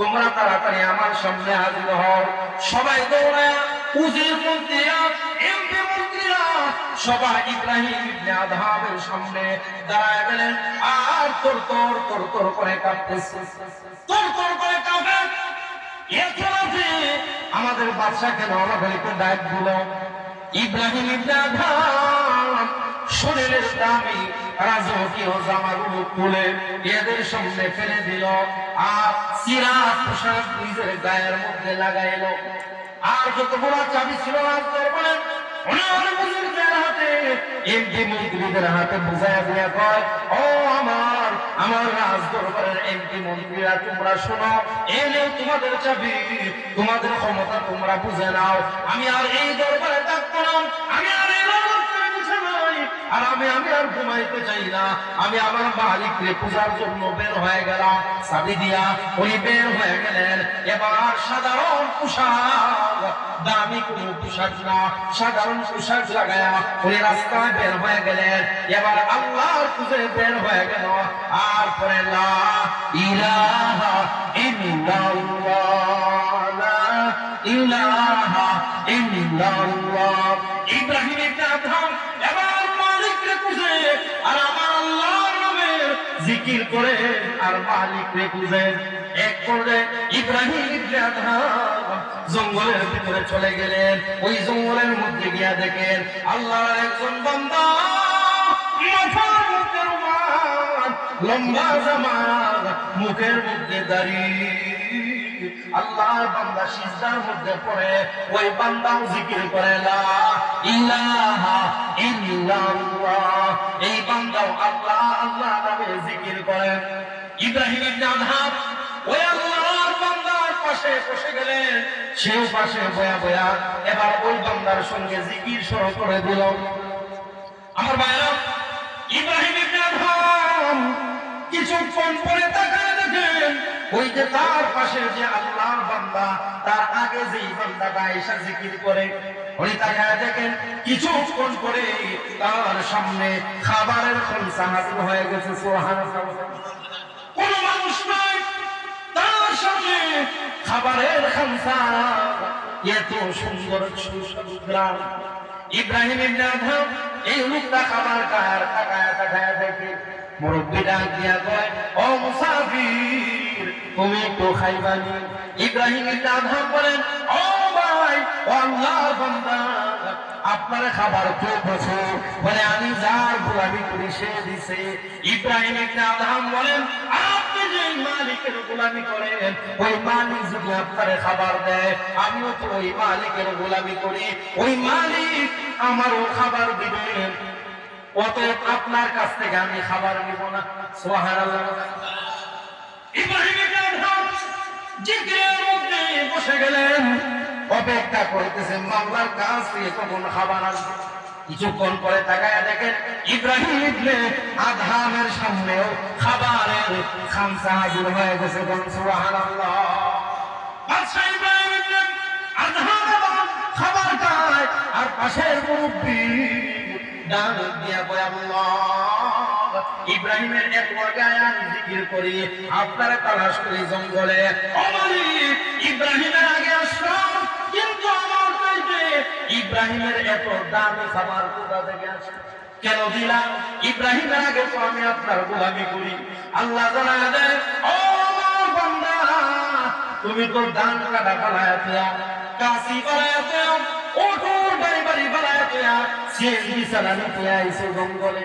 তোমরা তাড়াতাড়ি আমার সামনে হাজির হও সবাই দৌড়ায়, উজির মন্ত্রীরা, এমপি মন্ত্রীরা, সবাই ইব্রাহিম ইবনে আদহামের সামনে দাঁড়ায় গেলেন। আর তোর তোর তোর তোর করে কাঁপতেছে। তোর তোর করে কাঁপে। আমাদের বাদশা কেন আমাদেরকে ডাক দিল? ইব্রাহিম ইবনে আদহাম, শরীরের দামি রাজকীয় জামাগুলো খুলে এদের সামনে ফেলে দিল। আর সিরা পোশাক নিজের গায়ের মধ্যে লাগাইল। আর যত বড় চাবি ছিল আমার রাজ দরবারের এমপি মন্ত্রীরা, তোমরা শোনো এলেও তোমাদের চাবি, তোমাদের ক্ষমতা তোমরা বুঝে নাও। আমি আর এই দরবারে থাকব না। আর আমি আমি আর ঘুমাইতে চাই না। আমি আমার মালিককে পূজার জন্য বের হয়ে গেলাম। চাবি দিয়া, উনি বের হয়ে গেলেন। এবার সাধারণ পোশাক। দামি কোন পোশাক না। সাধারণ পোশাক লাগায়া উনি রাস্তায় বের হয়ে গেলেন। এবার আল্লাহর পুজোয় বের হয়ে গেল। আর পরে লা ইলাহা ইল্লাল্লাহ ইলাহা জিকির করে আর মালিককে খুঁজে এক করে ইব্রাহিম জঙ্গলের ভিতরে চলে গেলেন। ওই জঙ্গলের মধ্যে গিয়া দেখেন, আল্লাহর একজন বান্দা লম্বা মুখের মধ্যে দাঁড়িয়ে বান্দা সিজদার মধ্যে পড়ে, ওই বান্দাও জিকির করে, লা ইলাহা ইল্লাল্লাহ। জিকির করেন ইব্রাহিম ইবনে ওই আল্লাহর বান্দার পাশে বসে গেলেন। সেও পাশে বয়া বয়া এবার ওই বান্দার সঙ্গে জিকির করে দিল। আমার ভাইরা, ইব্রাহিম ইবনে আদহাম কিছুক্ষণ পরে দেখেন ওই যে তার পাশে যে আল্লাহর বান্দা, তার আগে যেই বান্দাটা এসে জিকির করে, উনি তাকায় দেখেন তার সামনে খাবারের হাজির হয়ে গেছে, সুবহানাল্লাহ। খাবারের খামসা এত সুন্দর সুস্বাদু ইব্রাহিম ইবনে আদম, এই লোকটা খাবার তাকায় তাকায় দেখে মুরব্বী দিয়া কয়, ও মুসাফির তুমি একটু খাইবানি। ইব্রাহিম আদম বলেন, ও ভাই ও আল্লাহর বান্দা, আপনার খাবার কে বসে বলে, আমি যার গোলামি করি, সে দিছে। ইব্রাহিম আদম বলেন, আপনি যে মালিকের গোলামি করেন, ওই মালিক যদি আপনার খাবার দেয়, আমিও তো ওই মালিকের গোলামি করি। ওই মালিক আমারও খাবার দিবেন, অতএব আপনার কাছ থেকে আমি খাবার নিব না। সুবহানাল্লাহ। ইব্রাহিম অপেক্ষা করতেছে মামলার কাছ থেকে কখন খাবার আসবে কিছুক্ষণ পরে তাকায় দেখেন ইব্রাহিম ইবনে আদহামের সামনেও খাবারের খামসা হাজির হয়ে গেছে। বলুন আর পাশের মুরব্বী ডাক দিয়া কয়, আল্লাহ। ইব্রাহিমের এক জিকির করি। আপনারা তালাশ করি জঙ্গলে। ইব্রাহিমের আগে আসলাম, কিন্তু আমার ইব্রাহিমের এত দামি কোথা থেকে কেন দিলাম? ইব্রাহিমের আগে তো আমি আপনার গোলামি করি। আল্লাহ জানা দেয় ও তুমি তো দান কাটা ফালায় দেয়া কাশি দেয়া ওঠো, বাড়ি বাড়ি বাড়ায় দেয়া শেষ নিতে আইসে জঙ্গলে।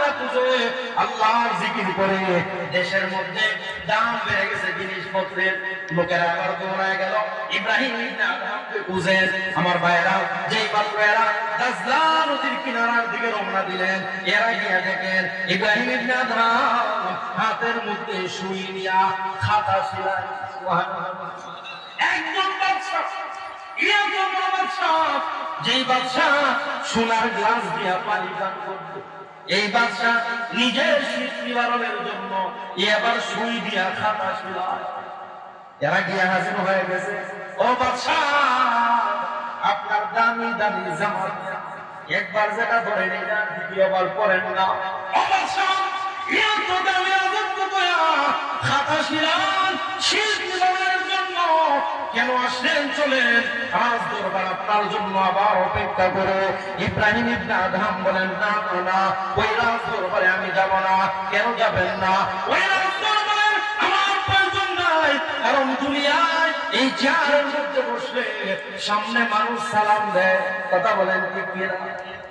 আল্লাহ খুঁজে আল্লাহর জিকির করে। দেশের মধ্যে দাম বেড়ে গেছে জিনিসপত্রের। লোকেরা আবার দৌড়ায় গেল, ইব্রাহিম ইবনে আমার ভাইরা যেই মাত্র দাজলা নদীর কিনারার দিকে রওনা দিলেন, এরা গিয়া দেখেন, ইব্রাহিম ইবনে আদহাম হাতের মধ্যে সুই নিয়া খাতা শিলায় একজন বাদশা এরকম বাদশা যেই বাদশা সোনার গ্লাস দিয়া পানি পান করত। এই বাদশা নিজের শীত নিবারণের জন্য এবার সুই দিয়া খাতা শিলায় এরা গিয়ে হাজির হয়ে গেছে। ও বাদশা আপনার দামি দামি জামা একবার যেটা ধরে নিন দ্বিতীয়বার পরেন না। ও বাদশা এত দামি আজব দয়া খাতা শিলান শীত কেন আসলেন চলেন? রাজ দরবার আপনার জন্য আবার অপেক্ষা করে। ইব্রাহিম ইবনে বলেন না না, ওই রাজ দরবারে আমি যাব না। কেন যাবেন না? ওই রাজ দরবারে আমার প্রয়োজন নাই কারণ এই চেয়ারের মধ্যে বসলে সামনে মানুষ সালাম দেয়। কথা বলেন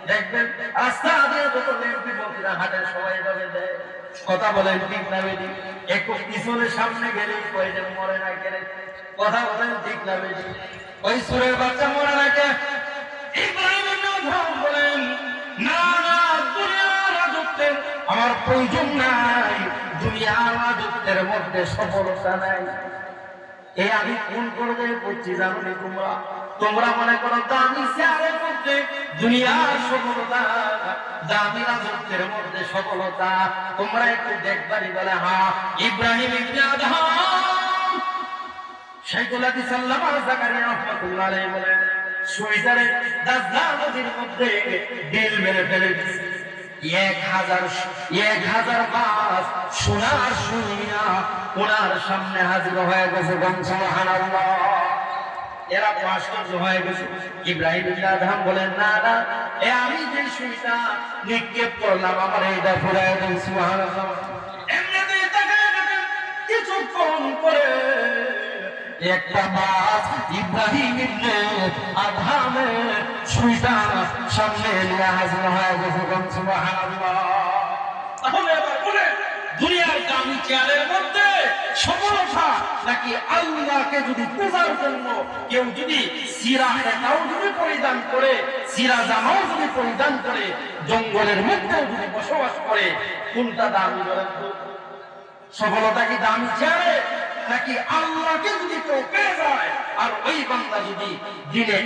দেখবেন রাস্তা দিয়ে যত হাটে সবাই এভাবে দেয় কথা বলেন ঠিক না বেদি একটু পিছনে সামনে গেলে কয়জন মরে না গেলে। কথা বলেন ঠিক না বেদি ওই সুরের বাচ্চা মরে না কে? বলেন, না না, দুনিয়ার রাজত্বের আমার প্রয়োজন নাই। দুনিয়ার রাজত্বের মধ্যে সফলতা নাই। এ আমি কোন করবে করছি জানো তোমরা? তোমরা মনে করো দামি চেয়ারের মধ্যে দুনিয়ার সফলতা, দামি রাজত্বের মধ্যে সফলতা। তোমরা একটু দেখবারই বলে হ্যাঁ ইব্রাহিম এক হাজার এক হাজার সোনার শুনিয়া ওনার সামনে হাজির হয়ে গেছে বংশ সুবহানাল্লাহ। এরা আশ্চর্য হয়ে গেছে ইব্রাহিম আদহাম বলেন, না না, এ আমি যে সুইটা নিক্ষেপ করলাম, আমার এইটা ফুরায় দেন, সুবহানাল্লাহ। এমনিতেই তাকায় কিছুক্ষণ পরে একটা মাছ ইব্রাহিম ইবনে আদহামে সুইটা সামনে নিয়ে হাজির হয়ে গেছে সুবহানাল্লাহ তাহলে এবার বলে চেয়ারের মধ্যে সফলতা নাকি আল্লাহকে যদি পূজার জন্য কেউ যদি সিরা এটাও যদি পরিধান করে সিরা জামাও যদি পরিধান করে, জঙ্গলের মধ্যেও যদি বসবাস করে, কোনটা দামি বলেন? সফলতা কি দামি চেয়ারে নাকি আল্লাহকে যদি কেউ পেয়ে যায়, আর ওই বান্দা যদি দিনে